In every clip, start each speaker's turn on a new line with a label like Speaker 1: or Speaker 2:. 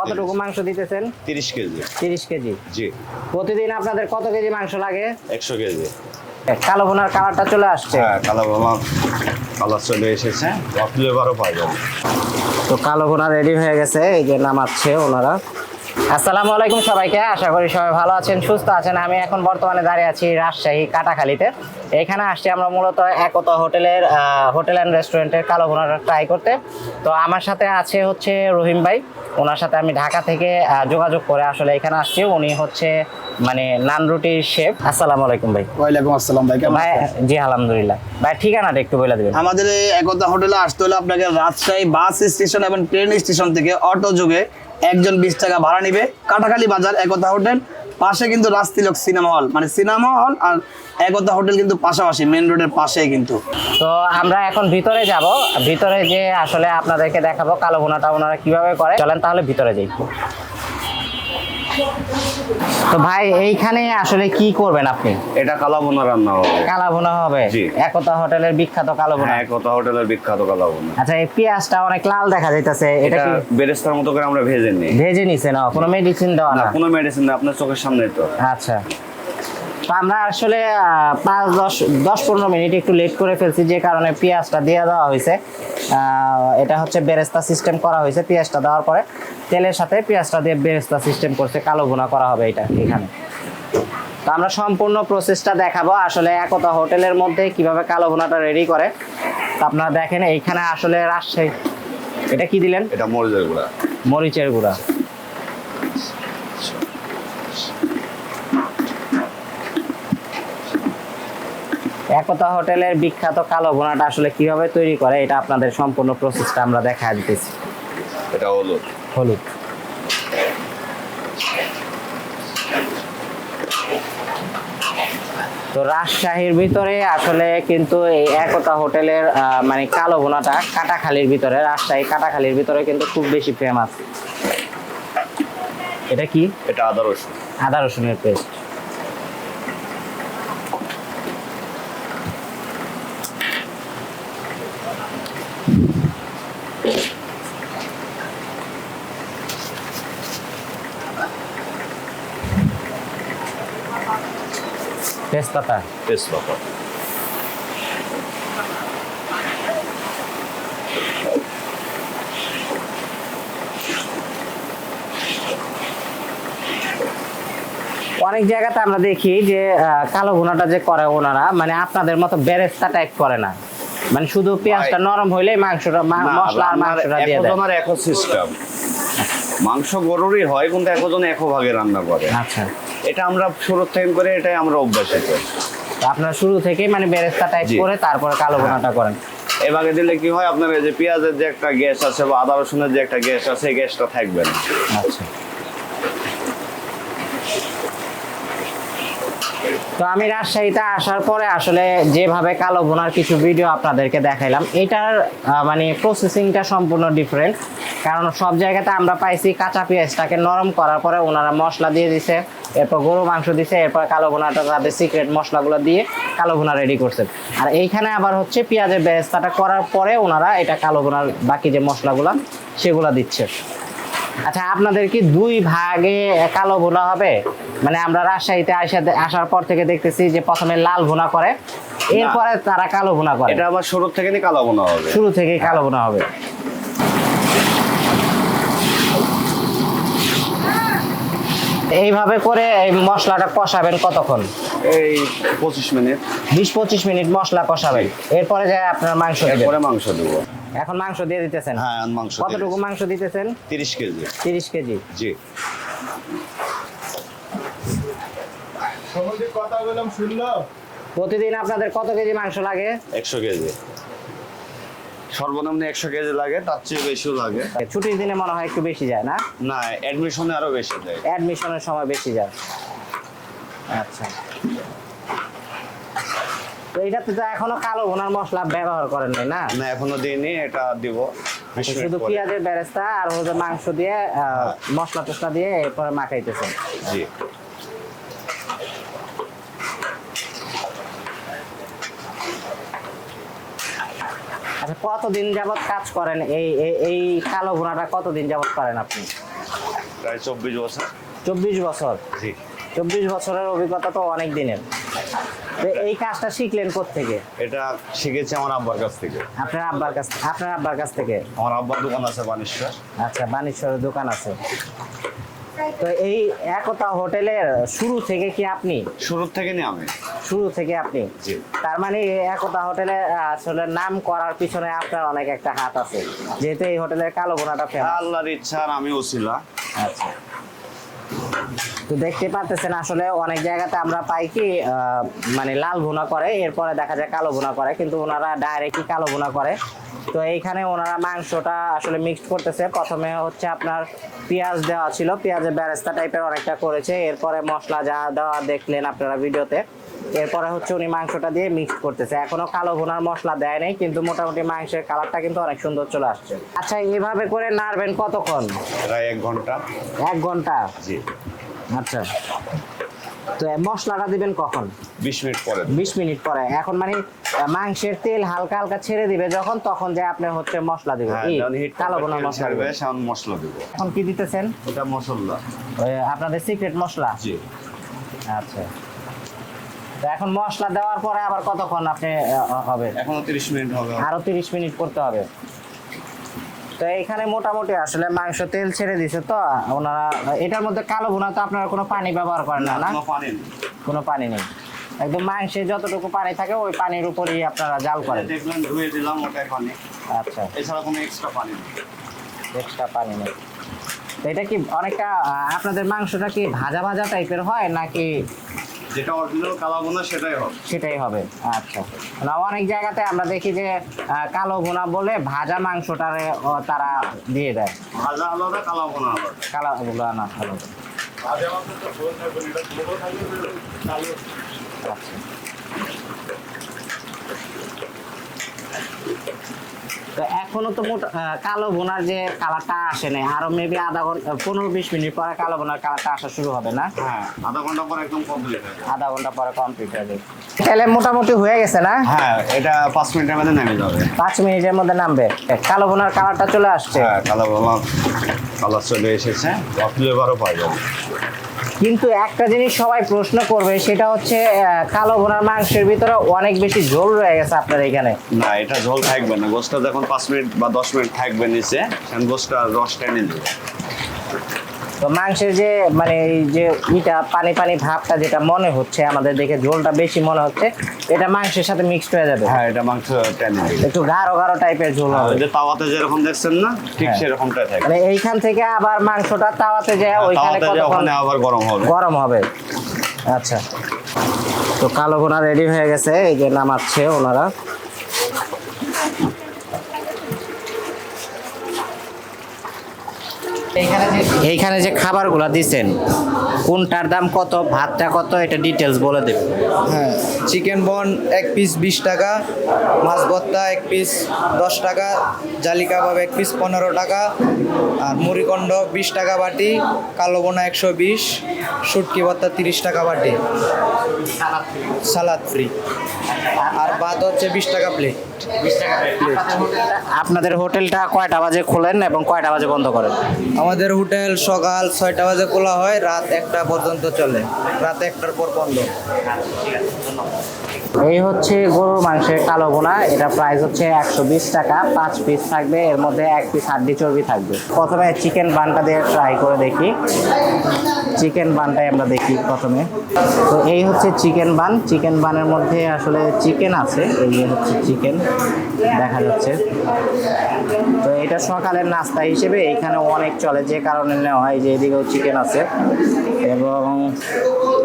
Speaker 1: কতটুকু মাংস দিতেছেন?
Speaker 2: তিরিশ কেজি।
Speaker 1: তিরিশ কেজি?
Speaker 2: জি।
Speaker 1: প্রতিদিন আপনাদের কত কেজি মাংস লাগে?
Speaker 2: একশো কেজি।
Speaker 1: কালো ভুনার কালারটা চলে আসছে।
Speaker 2: হ্যাঁ কালো কালার চলে এসেছে। ফ্লেভারও পাওয়া যাবে।
Speaker 1: তো কালো ভোনা রেডি হয়ে গেছে এই যে নামাচ্ছে ওনারা। আসসালামু আলাইকুম সবাইকে আশা করি সবাই ভালো আছেন সুস্থ আছেন। আমি এখন বর্তমানে দাঁড়িয়ে আছি রাজশাহী কাটাখালীতে। এখানে আসছি আমরা মূলত একতা হোটেলের হোটেল অ্যান্ড রেস্টুরেন্টের কালো ভুনাটা ট্রাই করতে। তো আমার সাথে আছে হচ্ছে রহিম ভাই। ওনার সাথে আমি ঢাকা থেকে যোগাযোগ করে আসলে এখানে আসছি। উনি হচ্ছে মানে নান রুটির শেফ আসসালামু আলাইকুম ভাই।
Speaker 3: ওয়ালাইকুম আসসালাম ভাই কেমন
Speaker 1: ভাই
Speaker 3: আছেন?
Speaker 1: জি আলহামদুলিল্লাহ। ভাই ঠিকানাটা একটু বলে দেবেন।
Speaker 3: আমাদের একতা হোটেলে আসতে হলে আপনাকে রাজশাহী বাস স্টেশন এবং ট্রেন স্টেশন থেকে অটো যোগে একজন বিশ টাকা ভাড়া নিবে। কাটাখালি বাজার, একতা হোটেল, পাশে কিন্তু রাস্তিলক সিনেমা হল। মানে সিনেমা হল আর একতা হোটেল কিন্তু পাশাপাশি মেন রোডের পাশে কিন্তু।
Speaker 1: তো আমরা এখন ভিতরে যাব। ভিতরে যে আসলে আপনাদেরকে দেখাবো কালো ভোনাটা ওনারা কীভাবে করে। চলেন তাহলে ভিতরে যাই। তো ভাই এইখানে আসলে কি করবেন আপনি?
Speaker 2: এটা কালাবোনা রান্না হবে।
Speaker 1: কালাবোনা হবে? একতা হোটেলের বিখ্যাত কালাবোনা একতা
Speaker 2: হ্যাঁ কত হোটেলের বিখ্যাত কালাবোনা
Speaker 1: আচ্ছা এই পেঁয়াজটা অনেক লাল দেখা যাইতেছে। এটা কি
Speaker 2: বেরেস্তার মতো করে আমরা ভেজে নিই।
Speaker 1: ভেজে নিছে না কোনো মেডিসিন দেওয়া
Speaker 2: না
Speaker 1: না?
Speaker 2: কোনো মেডিসিন না আপনার চোখের সামনে তো।
Speaker 1: আচ্ছা। তো আমরা আসলে পাঁচ দশ দশ পনেরো মিনিট একটু লেট করে ফেলছি যে কারণে পেঁয়াজটা দিয়ে দেওয়া হয়েছে। এটা হচ্ছে বেরেস্তা সিস্টেম করা হয়েছে পেঁয়াজটা দেওয়ার পরে। তেলের সাথে পেঁয়াজটা দিয়ে বেরেস্তা সিস্টেম করছে কালো ভুনা করা হবে এটা এখানে। তো আমরা সম্পূর্ণ প্রসেসটা দেখাবো। আসলে একতা হোটেলের মধ্যে কীভাবে কালো ভুনাটা রেডি করে। তা আপনারা দেখেন এইখানে আসলে রাজশাহী এটা কি দিলেন?
Speaker 2: এটা মরিচের গুঁড়া।
Speaker 1: মরিচের গুঁড়া। একতা হোটেলের বিখ্যাত কালো ভুনাটা আসলে কীভাবে তৈরি করে এটা আপনাদের সম্পূর্ণ প্রসেসটা আমরা দেখা দিতেছি।
Speaker 2: এটা হলো
Speaker 1: হলুদ। তো রাজশাহীর ভিতরে আসলে কিন্তু এই একতা হোটেলের মানে কালো ভুনাটা কাটাখালির ভিতরে রাজশাহী কাটাখালির ভিতরে কিন্তু খুব বেশি ফেমাস এটা কি?
Speaker 2: এটা আদা রসুন।
Speaker 1: আদা রসুনের পেস্ট তেজপাতা।
Speaker 2: তেজপাতা।
Speaker 1: অনেক জায়গাতে আমরা দেখি যে কালো ভুনাটা যে করে ওনারা মানে আপনাদের মতো বেরেস্তা টাইপ করে না। মানে শুধু পেঁয়াজটা নরম হইলেই মাংসটা মশলা আর মাংসটা দিয়ে দেয়।
Speaker 2: একজনের একো সিস্টেম মাংস গরুরই হয় কিন্তু একজন একো ভাগে রান্না করে।
Speaker 1: আচ্ছা।
Speaker 2: এটা আমরা শুরু থেকে করে এটাই আমরা অভ্যাস
Speaker 1: আছে আপনারা শুরু থেকে মানে বেরেস্তা টাইপ করে তারপরে কালো বোনাটা করেন।
Speaker 2: এভাবে দিলে কি হয় আপনার এই যে পেঁয়াজের যে একটা গ্যাস আছে বা আদা রসুনের যে একটা গ্যাস আছে এই গ্যাসটা থাকবে না।
Speaker 1: আচ্ছা। তো আমি রাজশাহীতে আসার পরে আসলে যেভাবে কালো বোনার কিছু ভিডিও আপনাদেরকে দেখাইলাম, এটার মানে প্রসেসিংটা সম্পূর্ণ ডিফারেন্ট কারণ সব জায়গাতে আমরা পাইছি কাঁচা পেঁয়াজটাকে নরম করার পরে ওনারা মশলা দিয়ে দিছে, এরপর গরু মাংস দিছে, এরপর কালো ভুনাটা তাদের সিক্রেট মশলাগুলো দিয়ে কালো ভুনা রেডি করছে। আর এইখানে আবার হচ্ছে পেঁয়াজের ব্যবস্থাটা করার পরে ওনারা এটা কালো ভুনার বাকি যে মশলাগুলো, সেগুলো দিচ্ছে। আচ্ছা আপনাদের কি দুই ভাগে কালো ভুনা হবে? মানে আমরা রাজশাহীতে আসা আসার পর থেকে দেখতেছি যে প্রথমে লাল ভুনা করে এরপরে তারা কালো ভুনা করে।
Speaker 2: এটা আবার শুরু থেকে কালো বোনা হবে।
Speaker 1: শুরু থেকেই কালো ভুনা হবে। এইভাবে করে এই মশলাটা কষাবেন কতক্ষণ?
Speaker 2: এই পঁচিশ মিনিট।
Speaker 1: বিশ পঁচিশ মিনিট মশলা কষাবেন। এরপরে যায় আপনার মাংস
Speaker 2: এরপরে মাংস দেবো।
Speaker 1: এখন মাংস দিয়ে দিতেছেন?
Speaker 2: হ্যাঁ মাংস
Speaker 1: কতটুকু মাংস দিতেছেন?
Speaker 2: তিরিশ কেজি।
Speaker 1: তিরিশ কেজি।
Speaker 2: জি। সহজে কথা বললাম শুনলো?
Speaker 1: প্রতিদিন আপনাদের কত কেজি মাংস লাগে?
Speaker 2: একশো কেজি। সর্বনিম্ন একশো কেজি লাগে তার চেয়ে বেশিও লাগে।
Speaker 1: ছুটির দিনে মনে হয় একটু বেশি যায় না?
Speaker 2: না অ্যাডমিশনে আরও বেশি দেয়
Speaker 1: অ্যাডমিশনের সময় বেশি যায়। আচ্ছা। তো এটাতে তো এখনও কালো ভুনার মশলা ব্যবহার করেন নাই না?
Speaker 2: না এখনও দিইনি এটা দিব।
Speaker 1: শুধু পেঁয়াজের বেরেস্তা আর হচ্ছে মাংস দিয়ে মশলা টসলা দিয়ে এরপরে মাখাইতেছেন।
Speaker 2: জি।
Speaker 1: আচ্ছা কতদিন যাবত কাজ করেন এই এই- কালো ভুনাটা কতদিন যাবত করেন আপনি?
Speaker 2: প্রায় চব্বিশ বছর।
Speaker 1: চব্বিশ বছর?
Speaker 2: জি।
Speaker 1: চব্বিশ বছরের অভিজ্ঞতা তো অনেক দিনের। এই কাজটা শিখলেন থেকে
Speaker 2: এটা শিখেছি আমার আব্বার কাছ থেকে।
Speaker 1: আপনার আব্বার কাছ আপনার আব্বার কাছ থেকে?
Speaker 2: আমার আব্বার দোকান আছে বানেশ্বর।
Speaker 1: আচ্ছা বানেশ্বরের দোকান আছে। তো এই একতা হোটেলের শুরু থেকে কি আপনি?
Speaker 2: শুরুর থেকে নিয়ে আমি।
Speaker 1: শুরু থেকে আপনি? তার মানে একতা হোটেলে আসলে নাম করার পিছনে আপনার অনেক একটা হাত আছে। যেহেতু এই হোটেলের কালো ফেমাস
Speaker 2: আল্লাহর ইচ্ছা আর আমি ওসিলা।
Speaker 1: আচ্ছা। তো দেখতে পাচ্ছেন আসলে অনেক জায়গাতে আমরা পাই কি মানে লাল ভুনা করে এরপরে দেখা যায় কালো ভুনা করে কিন্তু ওনারা ডাইরেক্টই কালো ভুনা করে। তো এইখানে ওনারা মাংসটা আসলে মিক্সড করতেছে। প্রথমে হচ্ছে আপনার পেঁয়াজ দেওয়া ছিল পেঁয়াজের ব্যারেস্তা টাইপের অনেকটা করেছে। এরপরে মশলা যা দেওয়া দেখলেন আপনারা ভিডিওতে এরপরে হচ্ছে উনি মাংসটা দিয়ে মিক্স করতেছে। এখনও কালো ভুনার মশলা দেয় নাই কিন্তু মোটামুটি মাংসের কালারটা কিন্তু অনেক সুন্দর চলে আসছে। আচ্ছা এইভাবে করে নাড়বেন কতক্ষণ?
Speaker 2: প্রায় এক ঘণ্টা।
Speaker 1: এক ঘণ্টা?
Speaker 2: জি।
Speaker 1: আচ্ছা। তো মশলাটা দিবেন কখন?
Speaker 2: বিশ মিনিট পরে
Speaker 1: বিশ মিনিট পরে। এখন মানে মাংসের তেল হালকা হালকা ছেড়ে দিবে যখন তখন যে আপনি হচ্ছে মশলা দিবেন
Speaker 2: হ্যাঁ
Speaker 1: এই কালো বোনা মশলা দিবেন।
Speaker 2: সেমন মশলা দিব।
Speaker 1: এখন কি দিতেছেন?
Speaker 2: ওটা মশলা।
Speaker 1: আপনাদের সিক্রেট মশলা?
Speaker 2: জি।
Speaker 1: আচ্ছা। তো এখন মশলা দেওয়ার পরে আবার কতক্ষণ আপনি হবে?
Speaker 2: এখনও তিরিশ মিনিট হবে।
Speaker 1: আরও তিরিশ মিনিট করতে হবে। তো এখানে মোটামুটি আসলে মাংস তেল ছেড়ে দিছে তো ওনারা এটার মধ্যে কালো বোনা তো আপনারা কোনো পানি ব্যবহার করেন না না
Speaker 2: কোনো পানি নেই।
Speaker 1: একদম মাংসে যতটুকু পানি থাকে ওই পানির উপরই আপনারা জাল করেন।
Speaker 2: দেখলেন ধুয়ে দিলাম ওটাই পানি
Speaker 1: আচ্ছা।
Speaker 2: এছাড়া কোনো এক্সট্রা পানি নেই।
Speaker 1: এক্সট্রা পানি নেই। তো এটা কি অনেকটা আপনাদের মাংসটা কি ভাজা ভাজা টাইপের হয় নাকি
Speaker 2: যেটা অরিজিনাল কালাবো না সেটাই হবে।
Speaker 1: সেটাই হবে। আচ্ছা। না অনেক জায়গাতে আমরা দেখি যে আহ, কালো ভুনা বলে ভাজা মাংসটারে তারা দিয়ে দেয়।
Speaker 2: ভাজা আলাদা কালাবো না আলাদা।
Speaker 1: কালো ভুনা না ভালো আচ্ছা। তো এখনও তো মোট কালো বোনার যে কালারটা আসে নাই আরও মেবি আধা ঘণ্টা পনেরো বিশ মিনিট পরে কালো বোনার কালারটা আসা শুরু হবে না?
Speaker 2: হ্যাঁ আধা ঘণ্টা পর একদম কমপ্লিট
Speaker 1: আধা ঘণ্টা পরে কমপ্লিট হবে। তাহলে মোটামুটি হয়ে গেছে না?
Speaker 2: হ্যাঁ এটা পাঁচ মিনিটের মধ্যে নেমে যাবে।
Speaker 1: পাঁচ মিনিটের মধ্যে নামবে। কালো বোনার কালারটা চলে আসছে।
Speaker 2: হ্যাঁ কালো বলা কালার চলে এসেছে। ফ্লেভারও পাওয়া যাবে।
Speaker 1: কিন্তু একটা জিনিস সবাই প্রশ্ন করবে, সেটা হচ্ছে কালো বোনার মাংসের ভিতরে অনেক বেশি ঝোল রয়ে গেছে আপনার এখানে।
Speaker 2: না, এটা ঝোল থাকবে না। গোসটা যখন পাঁচ মিনিট বা দশ মিনিট থাকবে নিচে গোসটা রস টেনে দেবে।
Speaker 1: তো মাংসের যে মানে এই যে ইটা পানি পানি ভাবটা যেটা মনে হচ্ছে আমাদের দেখে ঝোলটা বেশি মনে হচ্ছে এটা মাংসের সাথে মিক্সড হয়ে যাবে।
Speaker 2: হ্যাঁ এটা মাংস টেনে
Speaker 1: একটু গাঢ় গাঢ় টাইপের ঝোল হবে।
Speaker 2: যে তাওয়াতে যেরকম দেখছেন না ঠিক
Speaker 1: হ্যাঁ।
Speaker 2: সেরকমটাই থাকবে
Speaker 1: মানে এইখান থেকে আবার মাংসটা তাওয়াতে যায় ওইখানে
Speaker 2: তাওয়াতে
Speaker 1: কতক্ষণ
Speaker 2: ওখানে আবার গরম হবে।
Speaker 1: গরম হবে। আচ্ছা। তো কালো বোনা রেডি হয়ে গেছে এই যে নামাচ্ছে ওনারা। এইখানে যে খাবারগুলো দিচ্ছেন কোনটার দাম কত ভাতটা কত এটা ডিটেলস বলে দেবেন।
Speaker 4: হ্যাঁ চিকেন বন এক পিস বিশ টাকা মাছ ভর্তা এক পিস দশ টাকা জালি কাবাব এক পিস পনেরো টাকা আর মুড়িকণ্ড বিশ টাকা বাটি কালো বোনা একশো বিশ শুটকি ভর্তা তিরিশ টাকা বাটি। সালাদ ফ্রি আর ভাত হচ্ছে বিশ টাকা প্লেট
Speaker 1: আপনাদের হোটেলটা কয়টা বাজে খোলেন এবং কয়টা বাজে বন্ধ করেন?
Speaker 4: আমাদের হোটেল সকাল ছয়টা বাজে খোলা হয়, রাত একটা পর্যন্ত চলে। রাত একটার পর বন্ধ।
Speaker 1: এই হচ্ছে গরুর মাংসের কালো বোনা এটা প্রাইস হচ্ছে একশো বিশ টাকা। পাঁচ পিস থাকবে, এর মধ্যে এক পিস হাড্ডি চর্বি থাকবে। প্রথমে চিকেন বানটা দিয়ে ট্রাই করে দেখি। চিকেন বানটাই আমরা দেখি প্রথমে। তো এই হচ্ছে চিকেন বান চিকেন বানের মধ্যে আসলে চিকেন আছে। এই হচ্ছে চিকেন দেখা যাচ্ছে। তো এটা সকালের নাস্তা হিসেবে এখানে অনেক চলে, যে কারণে নেওয়া হয় যে এদিকেও চিকেন আছে। এবং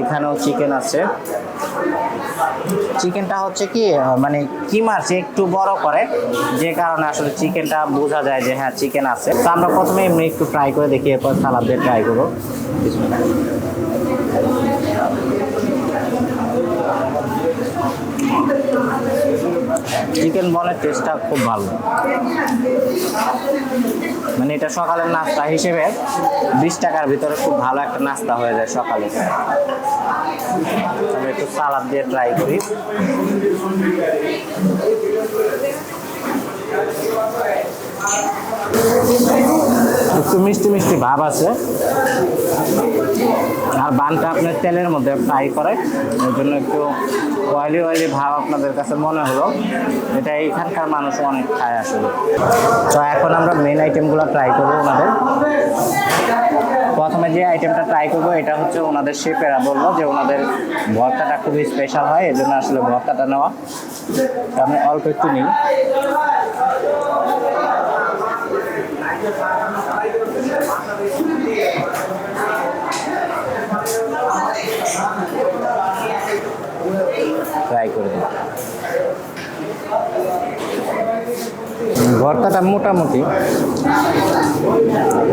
Speaker 1: এখানেও চিকেন আছে। চিকেনটা হচ্ছে কি মানে কিমার চেয়ে একটু বড় করে, যে কারণে আসলে চিকেনটা বোঝা যায় যে হ্যাঁ চিকেন আছে। তো আমরা প্রথমে এমনি একটু ট্রাই করে দেখি, এরপর সালাদ দিয়ে ট্রাই করব। চিকেন বলের টেস্টটা খুব ভালো। মানে এটা সকালের নাস্তা হিসেবে বিশ টাকার ভিতরে খুব ভালো একটা নাস্তা হয়ে যায় সকালে। আমি একটু সালাদ দিয়ে ট্রাই করি। একটু মিষ্টি মিষ্টি ভাব আছে। বানটা আপনার তেলের মধ্যে ফ্রাই করে। ওই জন্য একটু অয়েলি অয়েলি ভাব আপনাদের কাছে মনে হলো। এটা এইখানকার মানুষ অনেক খায় আসলে। তো এখন আমরা মেন আইটেমগুলো ট্রাই করব ওনাদের। প্রথমে যে আইটেমটা ট্রাই করব, এটা হচ্ছে ওনাদের শেফেরা বলল যে ওনাদের ভর্তাটা খুবই স্পেশাল হয় এই জন্য আসলে ভর্তাটা নেওয়া। আমি অল্প একটু নিই। ট্রাই করে দিই ভর্তাটা মোটামুটি,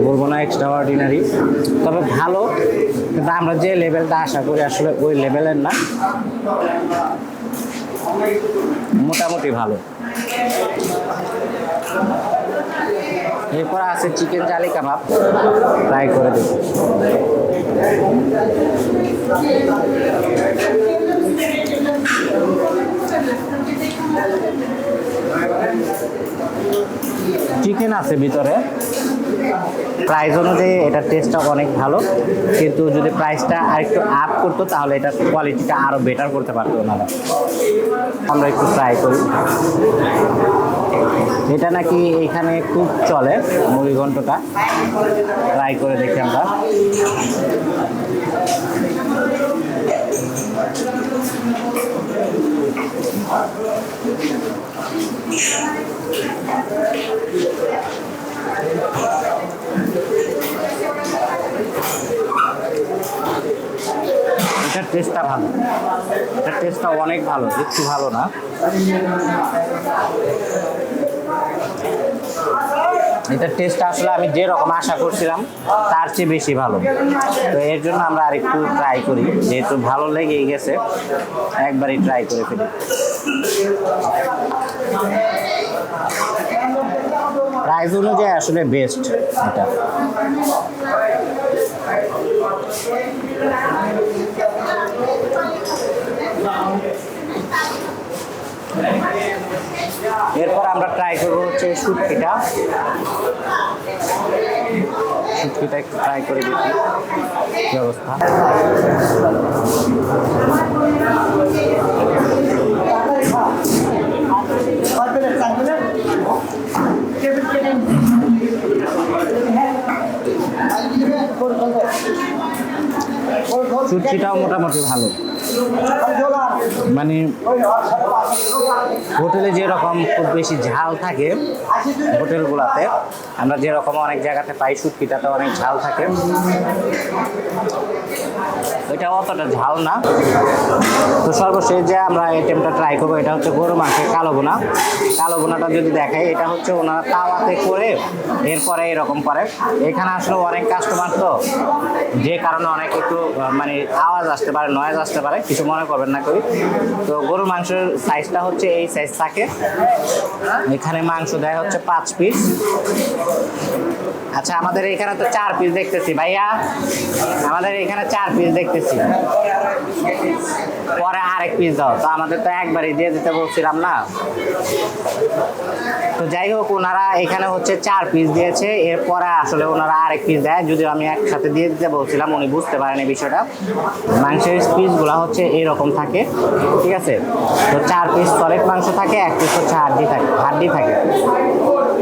Speaker 1: বলব না এক্সট্রা অর্ডিনারি তবে ভালো, কিন্তু আমরা যে লেভেলটা আশা করি আসলে ওই লেভেলের না, মোটামুটি ভালো। এরপর আছে চিকেন চালি কাবাব ট্রাই করে দেখি চিকেন আছে ভিতরে। প্রাইস অনুযায়ী এটার টেস্টটা অনেক ভালো। কিন্তু যদি প্রাইসটা আরেকটু আপ করতো, তাহলে এটার কোয়ালিটিটা আরও বেটার করতে পারতো ওনারা। আমরা একটু ট্রাই করি। এটা নাকি এখানে খুব চলে মুড়িঘণ্টটা ট্রাই করে দেখি আমরা। এটার টেস্টটা ভালো। এটার টেস্টটা অনেক ভালো একটু ভালো না। এটার টেস্টটা আসলে আমি যে রকম আশা করছিলাম, তার চেয়ে বেশি ভালো। তো এর জন্য আমরা আরেকটু ট্রাই করি, যেহেতু ভালো লেগেই গেছে, একবারই ট্রাই করে ফেলি। প্রাইস অনুযায়ী আসলে বেস্ট এটা। এরপর আমরা ট্রাই করব হচ্ছে শুটকিটা। শুটকিটা একটু ট্রাই করে দেখি। কি অবস্থা শুটকিটাও মোটামুটি ভালো। মানে হোটেলে যেরকম খুব বেশি ঝাল থাকে হোটেলগুলোতে, আমরা যেরকম অনেক জায়গাতে পাই সুটকিটাতে অনেক ঝাল থাকে। এটা অতটা ঝাল না। তো সর্বশেষ যে আমরা আইটেমটা ট্রাই করব, এটা হচ্ছে গরু মাংসের কালো বোনা কালো বোনাটা যদি দেখাই, এটা হচ্ছে ওনারা তাওয়াতে করে এরপরে এরকম করে। এখানে আসলে অনেক কাস্টমার তো, যে কারণে অনেক একটু মানে আওয়াজ আসতে পারে নয়েজ আসতে পারে, কিছু মনে করবেন না করি তো গরুর মাংসের সাইজটা হচ্ছে এই সাইজ থাকে। এখানে মাংস দেয় হচ্ছে পাঁচ পিস আচ্ছা আমাদের এখানে তো চার পিস দেখতেছি, ভাইয়া। আমাদের এখানে চার পিস দেখতেছি। পরে আরেক পিস দাও। তো আমাদের তো একবারই দিয়ে দিতে বলছিলাম না। তো যাই হোক, ওনারা এখানে হচ্ছে চার পিস দিয়েছে। এরপরে আসলে ওনারা আরেক পিস দেয়। যদিও আমি একসাথে দিয়ে দিতে বলছিলাম, উনি বুঝতে পারেন এই বিষয়টা। মাংসের পিসগুলো হচ্ছে এরকম থাকে। ঠিক আছে? তো চার পিস সলিড মাংস থাকে, এক পিস হচ্ছে হাড্ডি থাকে হাড্ডি থাকে।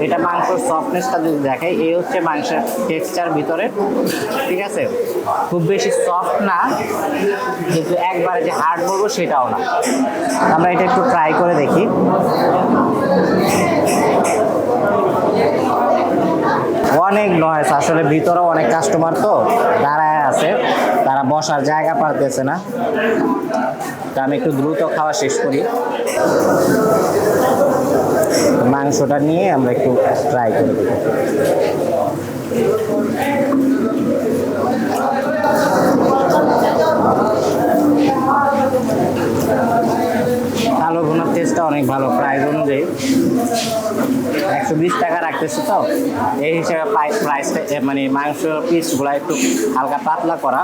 Speaker 1: এটা মাংসের সফটনেসটা যদি দেখাই, এই হচ্ছে মাংসের টেক্সচার ভিতরে, ঠিক আছে? খুব বেশি সফট না, কিন্তু একবারে যে হার্ড বলব সেটাও না। আমরা এটা একটু ট্রাই করে দেখি। অনেক নয়েস আসলে ভিতরে অনেক কাস্টমার তো দাঁড়ায় আছে, তারা বসার জায়গা পারতেছে না। তা আমি একটু দ্রুত খাওয়া শেষ করি। মাংসটা নিয়ে আমরা একটু ট্রাই করে। কালো ভুনার টেস্টটা অনেক ভালো প্রাইস অনুযায়ী। একশো বিশ টাকা রাখতেছি তো। এই হিসেবে প্রাইসটা মানে মাংস পিসগুলো একটু হালকা পাতলা করা।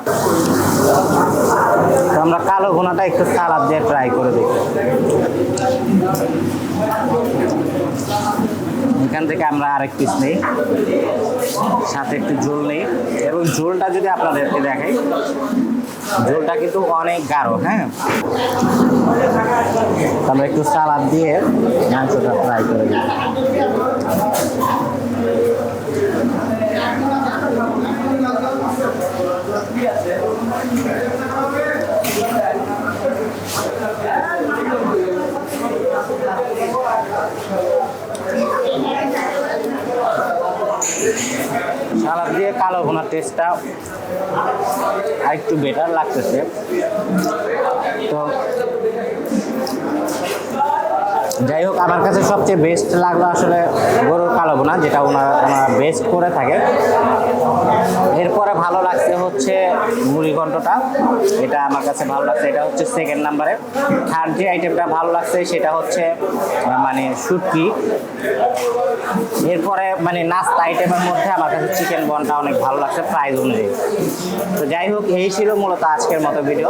Speaker 1: তো আমরা কালো ঘোনাটা একটু সালাদ দিয়ে ট্রাই করে দেখি। এখান থেকে আমরা আরেক পিস নেই। সাথে একটু ঝোল নেই। এবং ঝোলটা যদি আপনাদেরকে দেখাই, ঝোলটা কিন্তু অনেক গাঢ় হ্যাঁ? আমরা একটু সালাদ দিয়ে মাংসটা ফ্রাই করে দিই সালাদ দিয়ে কালো ভোনার টেস্টটা আরেকটু বেটার লাগতেছে। তো যাই হোক, আমার কাছে সবচেয়ে বেস্ট লাগল আসলে গরুর কালো ভুনা যেটা ওনারা ওনারা বেস্ট করে থাকে। এরপরে ভালো লাগছে হচ্ছে মুড়িঘণ্টটা এটা আমার কাছে ভালো লাগছে। এটা হচ্ছে সেকেন্ড নাম্বারে থার্ড যে আইটেমটা ভালো লাগছে, সেটা হচ্ছে মানে শুটকি। এরপরে মানে নাস্তা আইটেমের মধ্যে আমার কাছে চিকেন বনটা অনেক ভালো লাগছে প্রাইজ অনুযায়ী। তো যাই হোক, এই ছিল মূলত আজকের মতো ভিডিও